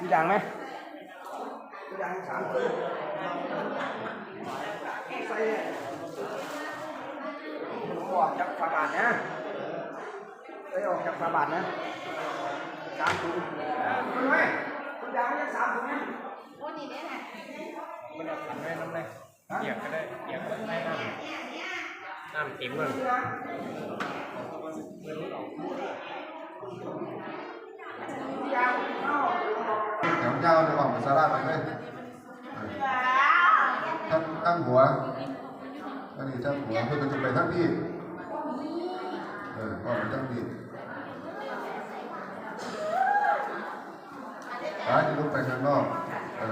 มีดังไหมมีดังสามตัวใส่ออกจากฝาบาทนะใส่ออกจากฝาบาทนะสามถุงคุณไหมคุณดังไม่ใช่สามถุงนะมันเอาขันไว้น้ำเลยเหยียบก็ได้เหยียบก็ได้น้ำน้ำติ๋มเลย แถวเจ้าในความสาระไปเลยทั้งทั้งหัวอันนี้ทั้งหัวเพื่อจะไปทั้งที่เออว่ามันทั้งที่ไปลุกไปข้างนอกเออ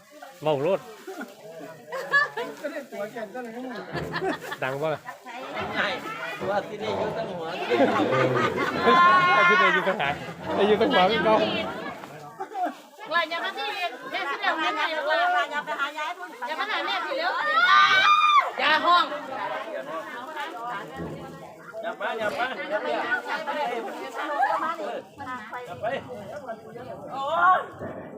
เมารถดังป่ะล่ะว่าที่นี่อยู่ตั้งหัวไอ้ที่ไหนอยู่ตรงไหนไอ้อยู่ตรงหัวพี่น้องว่าอย่ามาที่แม่ที่เร็วแม่ไหนว่าอย่าไปหายายพุ่นอย่ามาหาแม่ที่เร็วอย่าห้องอย่าไปอย่าไปอย่าไปอย่าไป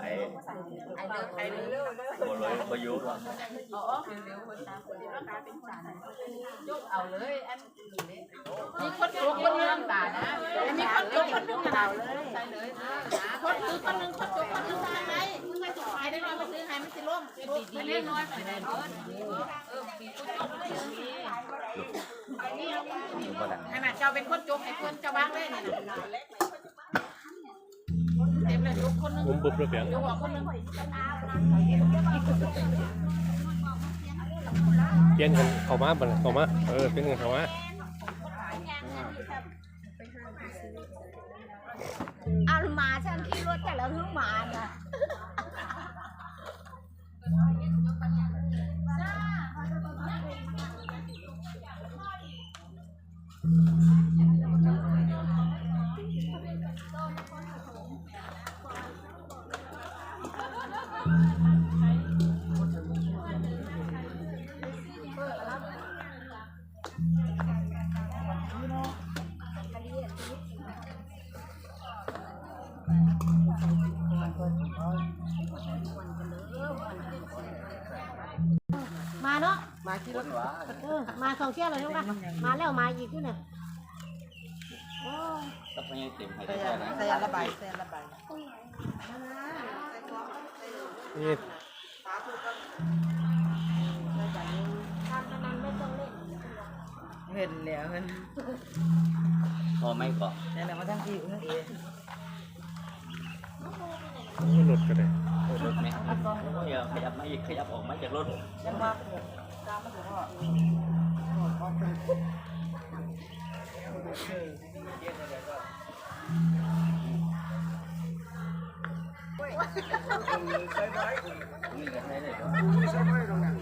ไอ้ไอ้เร็วๆโอ้เลยประยุกต์มีคนโกงคนนึงตานะมีคนโกงคนนึงเราเลยใส่เลยคนคือคนนึงคนโกคนนึงทำไงมึงไม่ถูกขายได้น้อยมาซื้อให้มันสิล่มไม่ได้น้อยไปได้เบิร์ดเออปีกุจกขนาดเจ้าเป็นคนจกไอ้คนเจ้าบ้างเลยเนี่ย กคนนึงมุมบุบระเบียงยกออกคนนึงเปลี่ยนกันเข้ามาบ่เข้ามาเออเป็นกันเข้ามาอามาฉันขี่รถแต่ละหึ่งมาน่ะ เออมาสองเที่ยวเลยลูกนะมาแล้วมาอีกด้วยเนี่ยตับยังเต็มให้ได้นะใส่ระบายใส่ระบายนี่การพนันไม่ต้องเล่นเห็นแล้วมันพอไม่เกาะนี่แหละมาทั้งที่ทั้งเอหลุดก็ได้รถไหมเดี๋ยวขยับมาอีกขยับออกมาจากรถยังว่า ตามมาถึงว่าออกเป็นใส่ไม้นี่ก็ให้เลยใส่ไม้ตรงนั้น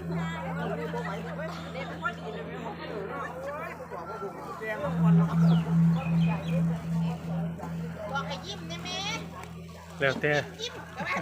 นี่พวกไม้ไม้เด็กพอดีเลยไม่หมดเลยนะโอ้ยบอกว่าบุกแดงแล้วควันแล้วบอกให้ยิ้มได้ไหมแล้วแต่ ยิ้มก็แม่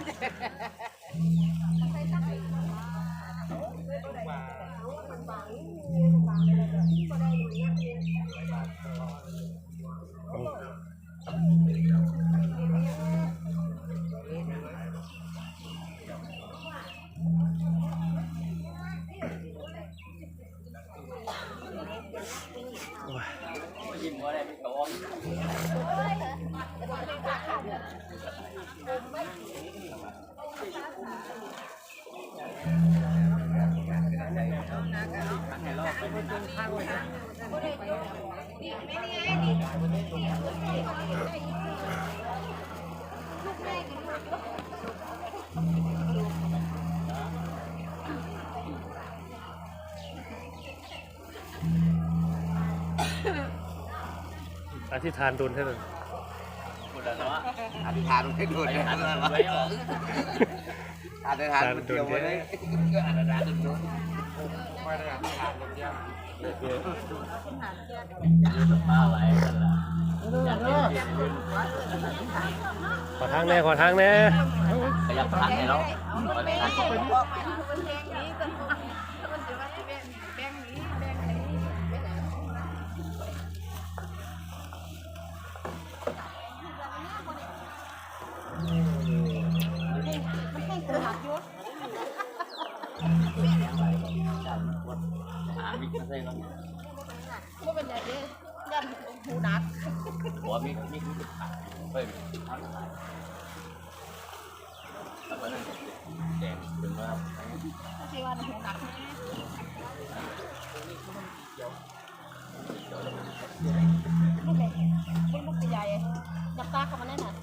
อธิษฐานดุลให้เลย อธิษฐานให้ดูเลยาจจะทานเดียวเลยอาจจะทานเดียวไม่ได้ทานเดียวขอทางแน่ขอทางแน่ขยับทางแน่เนาะ อนมีมีมีเฮ้ยแล้วก็นั่นแดงดึงว่าที่ว่ามันหนักไะลูกเล็กลูกใหญ่ยับตาเข้ามาแน่นอน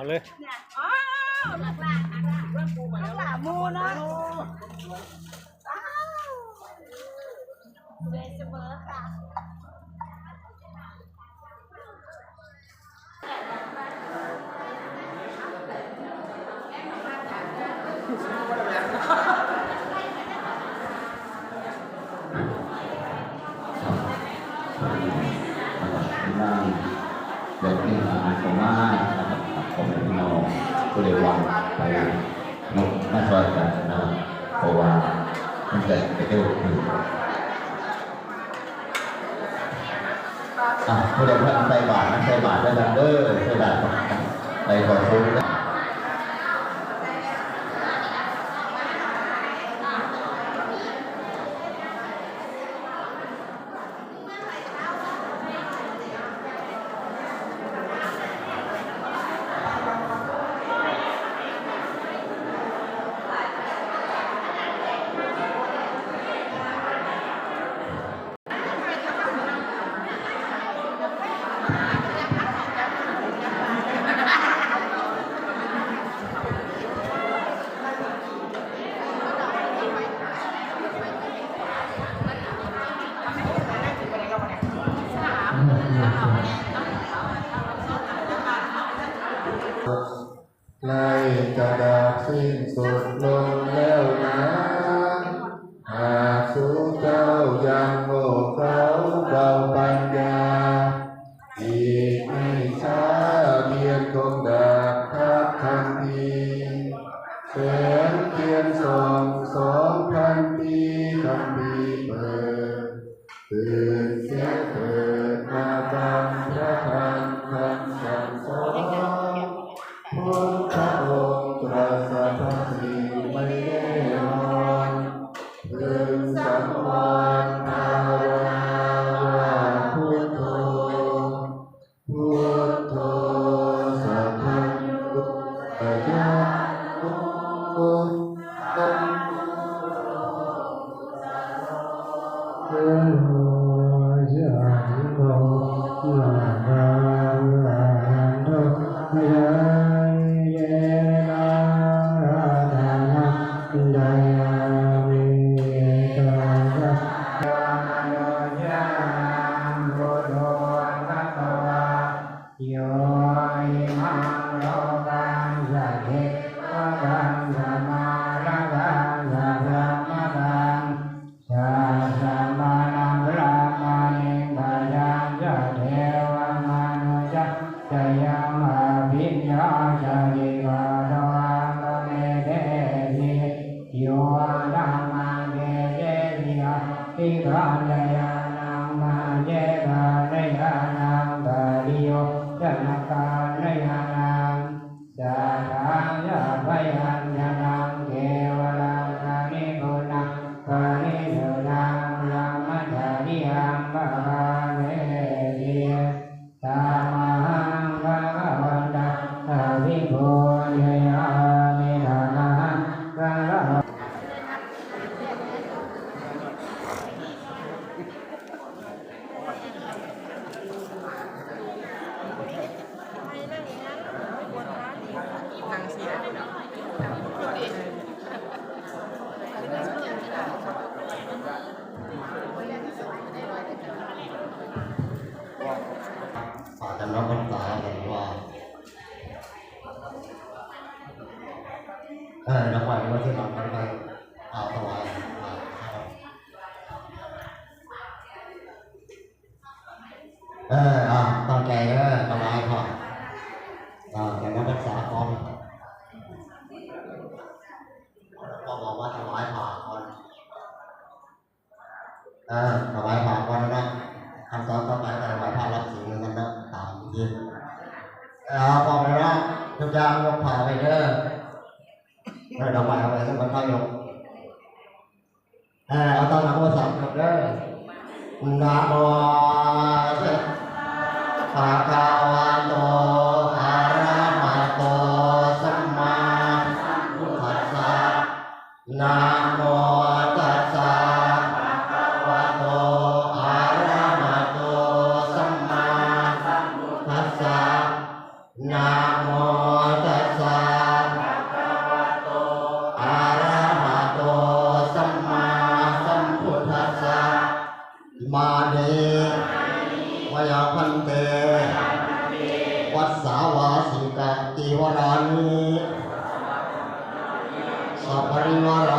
อนเลยอ๋อหลักหลักหลักหลักหลักมูเนาะเลยเสมอค่ะเด็กที่หาสมาธิ เลยวางไปนุมาสวาสนาเพราะว่ามันจะไปเที่ยวอื่อะผู้ใดพระใส่บาตรใส่บาตรไปดังเด้อใส่บาตรไปขอทุน can เอออ่ตั้งใจเออสบาย Parinwar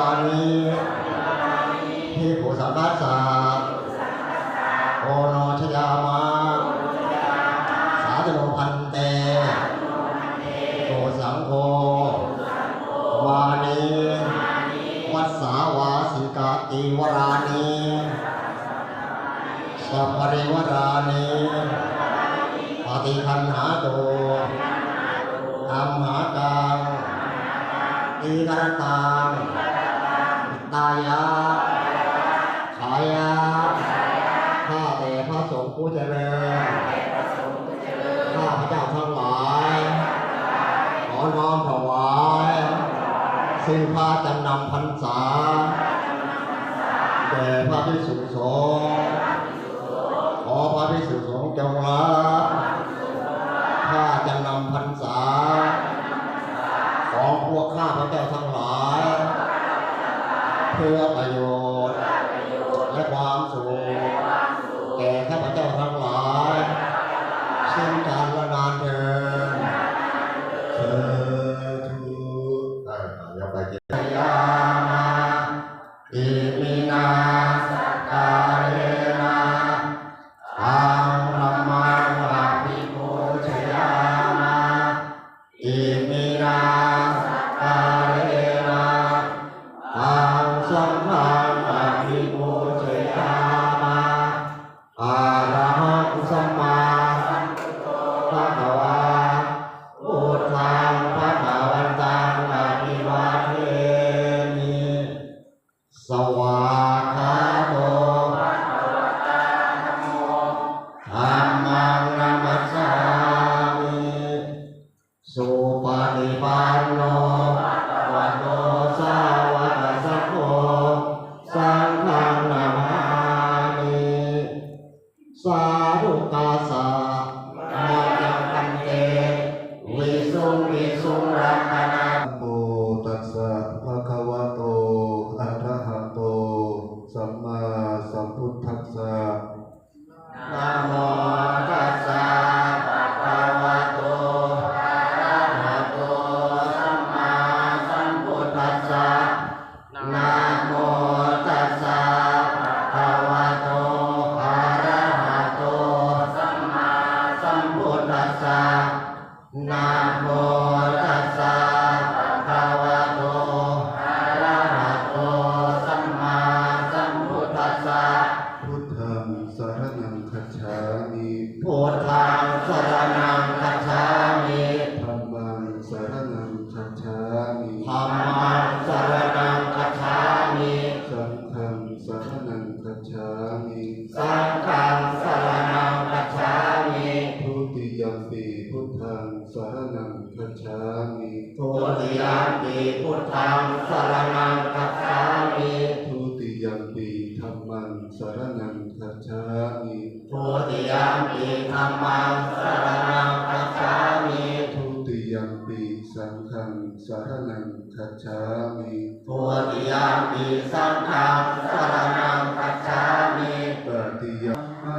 ทุติยามปีธัมมังสรณังคัจฉามิ ทุติยัมปีสังฆังสรณังคัจฉามิ ทุติยามปีสังฆังสรณังคัจฉามิ ตติยัมมา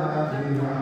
ลาภิวาทา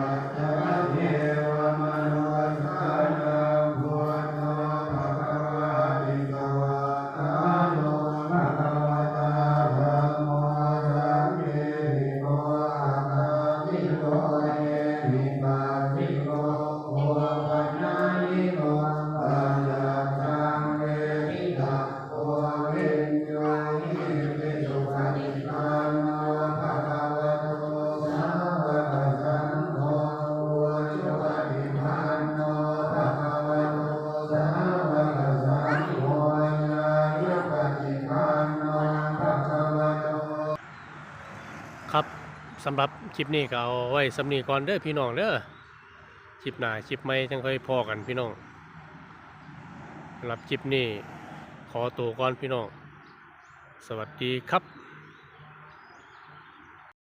สำหรับคลิปนี้ก็เอาไว้สำนีก่อนเด้อพี่น้องเด้อคลิปหน้าคลิปใหม่จังค่อยพอกันพี่น้องสำหรับคลิปนี้ขอตัวก่อนพี่น้อง สวัสดีครับ